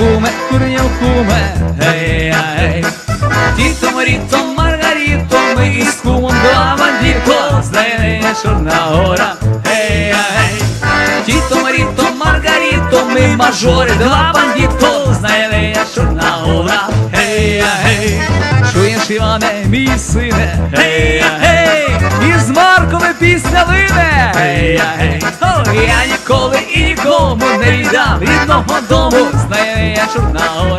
куме, курнів куме, гей, гей. Тіто Маріто, Маргаріто, ми із кумом два бандіто, знає Чорна гора, гей, гей. Тіто Маріто, Маргаріто, ми мажори, два бандіто, знає Чорна гора, гей. Чуєш, Іване, мій сине, гей, гей, із Маркове пісня гей, гей. Я ніколи і нікому не віддам рідного дому. nacional.